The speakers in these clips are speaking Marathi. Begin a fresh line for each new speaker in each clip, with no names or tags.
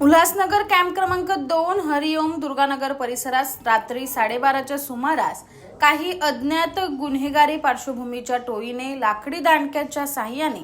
उल्हासनगर कॅम्प क्रमांक दोन हरिओम दुर्गानगर परिसरात रात्री साडेबाराच्या सुमारास काही अज्ञात गुन्हेगारी पार्श्वभूमीच्या टोळीने लाकडी दांडक्याच्या साह्याने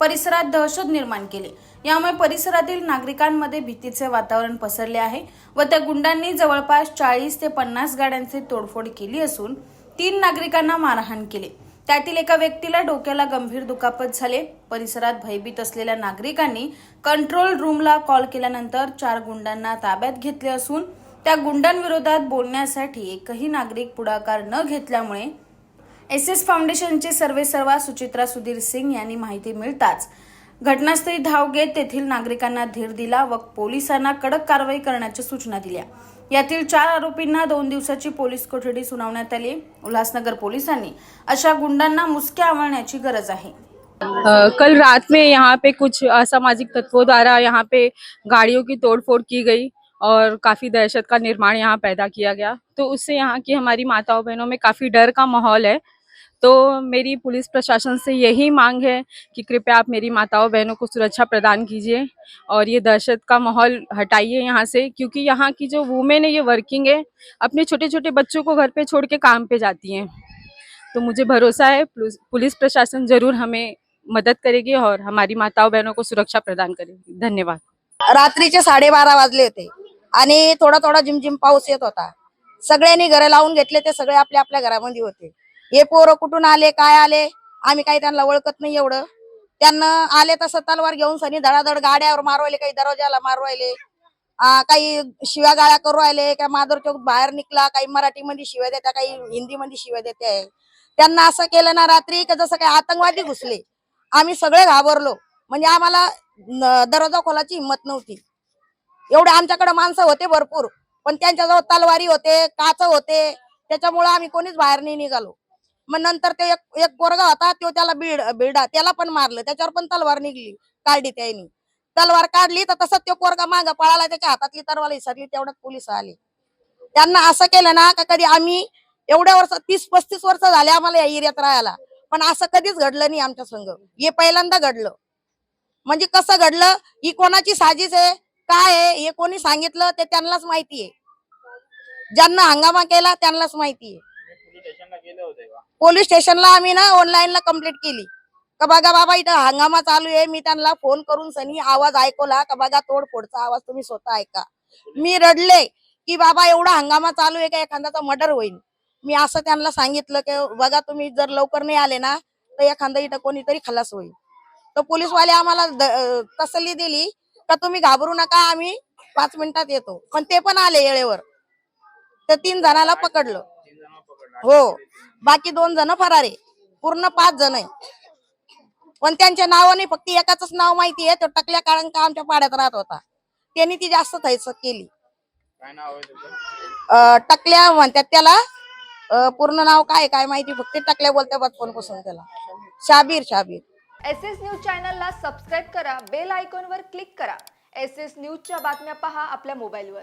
परिसरात दहशत निर्माण केली. यामुळे परिसरातील नागरिकांमध्ये भीतीचे वातावरण पसरले आहे व त्या गुंडांनी जवळपास चाळीस ते पन्नास गाड्यांची तोडफोड केली असून तीन नागरिकांना मारहाण केली. त्यातील एका व्यक्तीला डोक्याला गंभीर दुखापत झाले. परिसरात भयभीत असलेल्या नागरिकांनी कंट्रोल रूमला कॉल केल्यानंतर चार गुंडांना ताब्यात घेतले असून त्या गुंडांविरोधात बोलण्यासाठी एकही नागरिक पुढाकार न घेतल्यामुळे एस एस फाउंडेशनचे सर्वेसर्वा सुचित्रा सुधीर सिंग यांनी माहिती मिळताच घटनास्थळी धाव घेत तेथील नागरिकांना धीर दिला व पोलिसांना कडक कारवाई करण्याच्या सूचना दिल्या. यातील चार आरोपींना दोन दिवसाची पोलीस कोठडी सुनावण्यात आली. उल्हासनगर पोलिसांनी अशा गुंडांना मुसक्या आवळण्याची गरज आहे.
कल रात में यहाँ पे कुछ असामाजिक तत्वों द्वारा यहाँ पे गाड़ियों की तोड़फोड़ की गई और काफी दहशत का निर्माण यहाँ पैदा किया गया। तो उससे यहाँ की हमारी माताओं बहनों में काफी डर का माहौल है। तो मेरी पुलिस प्रशासन से यही मांग है कि कृपया आप मेरी माताओं बहनों को सुरक्षा प्रदान कीजिए और ये दहशत का माहौल हटाइए यहाँ से, क्योंकि यहाँ की जो वुमेन है, ये वर्किंग है, अपने छोटे छोटे बच्चों को घर पे छोड़ के काम पे जाती हैं। तो मुझे भरोसा है, पुलिस प्रशासन ज़रूर हमें मदद करेगी और हमारी माताओं बहनों को सुरक्षा प्रदान करेगी। धन्यवाद।
रात्रीचे साडेबारा वाजले होते थोडा थोडा झिमझिम येत होता. सगळ्यांनी घरं लावून घेतले ते सगळे आपल्या आपल्या होते. हे पोरं कुठून आले काय आले? आम्ही काही त्यांना ओळखत नाही एवढं. त्यांना आले तसं तलवार घेऊन सनी धडाधड गाड्यावर मारवायले काही दरवाजाला मारवायले. काही शिव्या गाळ्या करू राहिले काय माधुर चौक बाहेर निघला काही मराठीमध्ये शिव्या देत्या काही हिंदीमध्ये शिव्या देते त्यांना असं केलं ना रात्री का जसं काही आतंकवादी घुसले. आम्ही सगळे घाबरलो. म्हणजे आम्हाला दरवाजा खोलाची हिंमत नव्हती. एवढे आमच्याकडे माणसं होते भरपूर. पण त्यांच्याजवळ तलवारी होते काच होते. त्याच्यामुळे आम्ही कोणीच बाहेर नाही निघालो. मग नंतर ते एक एक पोरगा होता तो त्याला बीड बिडा त्याला पण मारलं. त्याच्यावर पण तलवार निघली काढली त्यांनी तलवार काढली तर तसंच तो पोरगा माग पळाला त्याच्या हातातली तलवार विसरली तेवढ्यात पोलीस आले. त्यांना असं केलं ना का कधी आम्ही एवढ्या वर्ष तीस पस्तीस वर्ष झाले आम्हाला या एरियात राहायला. पण असं कधीच घडलं नाही आमच्या संघ. हे पहिल्यांदा घडलं. म्हणजे कसं घडलं? ही कोणाची साजिश आहे? काय आहे? हे कोणी सांगितलं? ते त्यांनाच माहिती आहे. ज्यांना हंगामा केला त्यांनाच माहिती आहे. पोलीस स्टेशनला आम्ही ना ऑनलाईनला कंप्लीट केली. का बघा बाबा इथं हंगामा चालू आहे. मी त्यांना फोन करून सनी आवाज ऐकवला. का बघा तोडफोडचा आवाज तुम्ही स्वतः ऐका. मी रडले की बाबा एवढा हंगामा चालू आहे का एखाद्याचा मर्डर होईल मी असं त्यांना सांगितलं की बघा तुम्ही जर लवकर नाही आले ना तर एखादा इथं कोणीतरी खलास होईल. तर पोलीसवाले आम्हाला तसली तसल्ली दिली का तुम्ही घाबरू नका आम्ही पाच मिनिटात येतो. पण ते पण आले येळेवर. तर तीन जणाला पकडलं. हो. बाकी दोन जण फरार आहे. पूर्ण पाच जण आहे. पण त्यांच्या नावाने फक्त एकाच नाव माहिती आहे. तो टकल्या काळंका आमच्या पाड्यात राहत होता. त्यांनी ती जास्त थैसक केली. अं, टकल्या म्हणतात त्याला. अं, पूर्ण नाव काय काय माहिती. फक्त टकल्या बोलते बचपनपासून त्याला. Shabir Shabir.
S S news चॅनलला सबस्क्राईब करा. बेल आयकॉनवर क्लिक करा. एस एस न्यूजच्या बातम्या पहा आपल्या मोबाईलवर.